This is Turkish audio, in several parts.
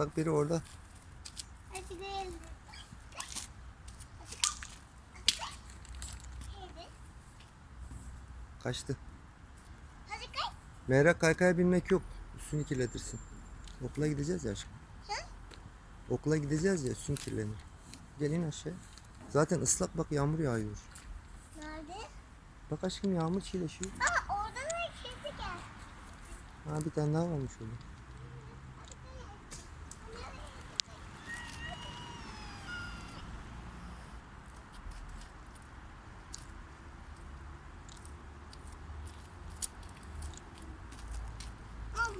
Bak biri orada. Kaçtı. Meyra kaykaya binmek yok. Üstünü kirletirsin. Okula gideceğiz ya aşkım. Hı? Okula gideceğiz ya üstün kirlenir. Gelin aşağı. Zaten ıslak bak yağmur yağıyor. Nerede? Bak aşkım yağmur çileşiyor. Aa oradan da kedi gel. Ha bir tane daha varmış orada. Ama.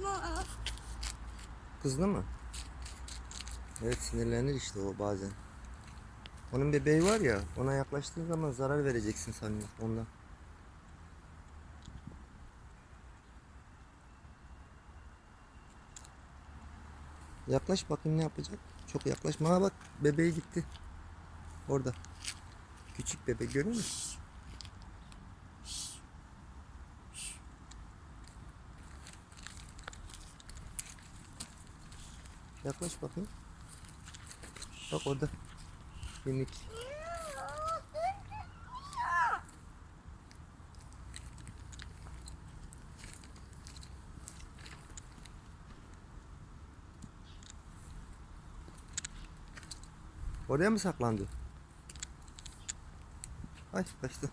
Kızdı mı? Evet sinirlenir işte o bazen. Onun bebeği var ya ona yaklaştığın zaman zarar vereceksin sanıyor ondan. Yaklaş bakayım ne yapacak. Çok yaklaşma. Bak bebeği gitti. Orada. Küçük bebek görüyor musun? Yaklaş bakayım. Bak orada. Minik. Oraya mı saklandı? Ay kaçtı.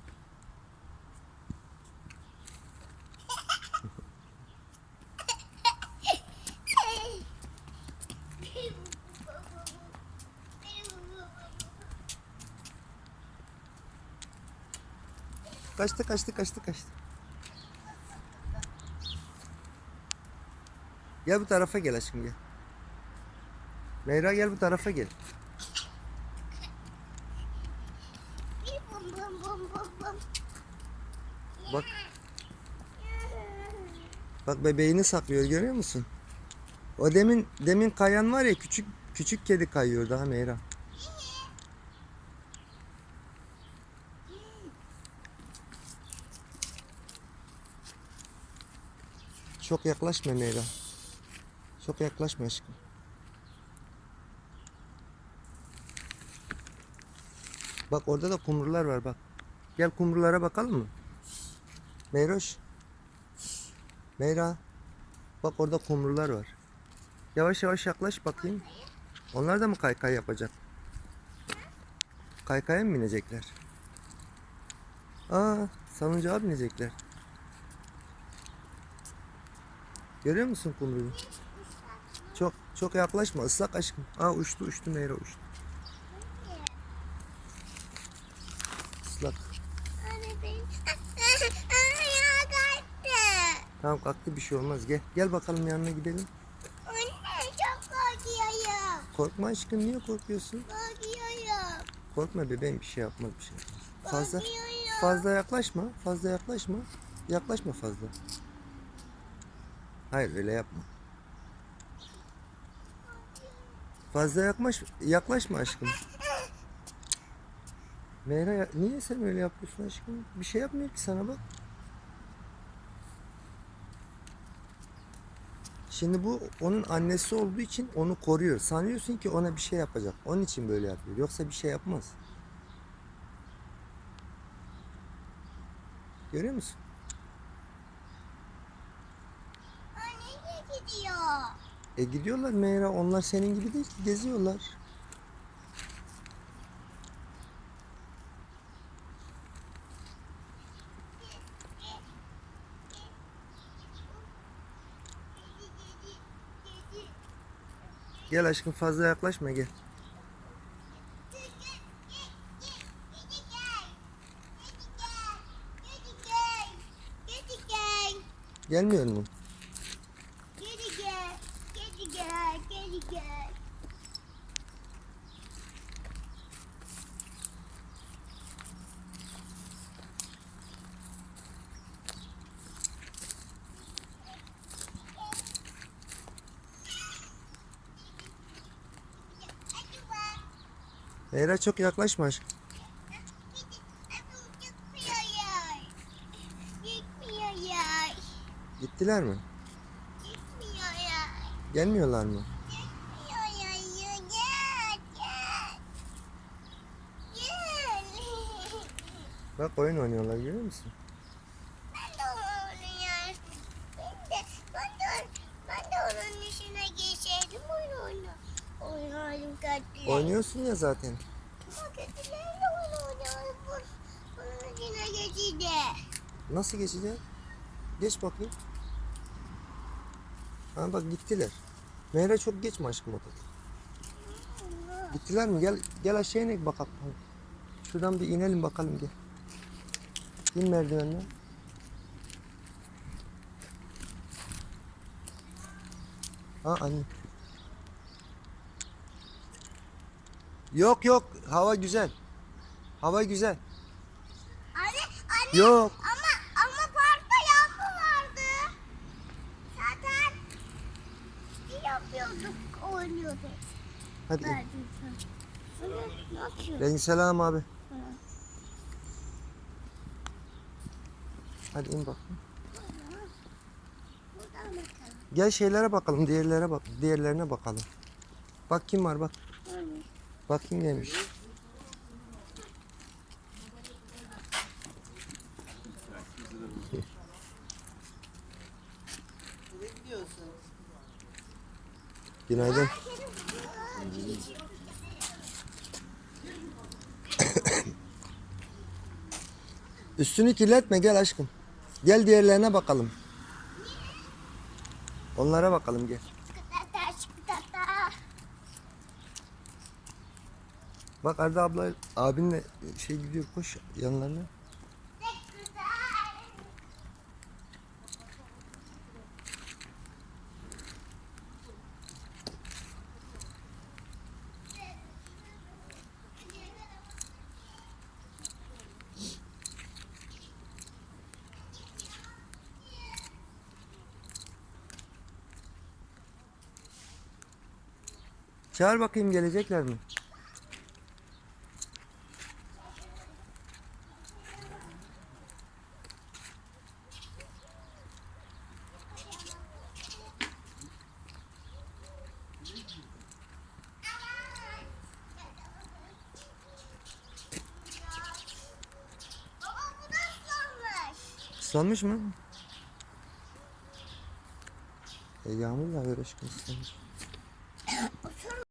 Kaçtı kaçtı kaçtı kaçtı. Gel bu tarafa gel aşkım gel. Meyra gel bu tarafa gel. Bak bak bebeğini saklıyor görüyor musun? O demin demin kayan var ya küçük küçük kedi kayıyor daha Meyra. Çok yaklaşma Meyra. Çok yaklaşma aşkım. Bak orada da kumrular var bak. Gel kumrulara bakalım mı? Meyroş. Meyra. Bak orada kumrular var. Yavaş yavaş yaklaş bakayım. Onlar da mı kaykay yapacak? Kaykaya mı binecekler? Aa, salıncağa binecekler. Görüyor musun kumruyu? Çok çok yaklaşma ıslak aşkım. Aa uçtu uçtu Meyra uçtu. Islak. Tamam kalktı bir şey olmaz gel. Gel bakalım yanına gidelim. Anne çok korkuyorum. Korkma aşkım niye korkuyorsun? Korkuyorum. Korkma bebeğim bir şey yapmaz bir şey yapmaz. Fazla fazla yaklaşma. Fazla yaklaşma. Yaklaşma fazla. Hayır öyle yapma. Fazla yaklaş, yaklaşma aşkım. Meyra niye sen öyle yapıyorsun aşkım? Bir şey yapmıyor ki sana bak. Şimdi bu onun annesi olduğu için onu koruyor. Sanıyorsun ki ona bir şey yapacak. Onun için böyle yapıyor. Yoksa bir şey yapmaz. Görüyor musun? Anne nereye gidiyor? E gidiyorlar Meyra. Onlar senin gibi değil ki. Geziyorlar. Gel aşkım fazla yaklaşma gel. Gelmiyor mu? Leyla çok yaklaşma. Gittiler mi? Gelmiyorlar mı? Gitmiyor yaya gel gel. Gel. Bak oyun oynuyorlar görüyor musun? Oynardım kediler. Oynuyorsun ya zaten. Ama kedilerle Bunun içine geçeydi. Nasıl geçeceğiz? Geç bakayım. Ha bak gittiler. Meyre çok geçme aşkım odada. Gittiler mi? Gel gel aşağı inek bakalım. Şuradan bir inelim bakalım gel. İn merdivenden. Ha anne. Yok yok hava güzel. Hava güzel. Anne, anne. Yok. Ama, ama parkta yağmur vardı. Zaten yapıyorduk, oynuyorduk. Hadi? Renk selam abi. Ha. Hadi in bak. Gel şeylere bakalım, diğerlere bak, diğerlerine bakalım. Bak kim var bak. Bak kim gelmiş. Günaydın. Üstünü kirletme gel aşkım. Gel diğerlerine bakalım. Onlara bakalım gel. Bak Arda abla abinle şey gidiyor koş yanlarına. Çağır bakayım gelecekler mi? Islanmış mı? E, yağmur yağıyor aşkım ıslanmış.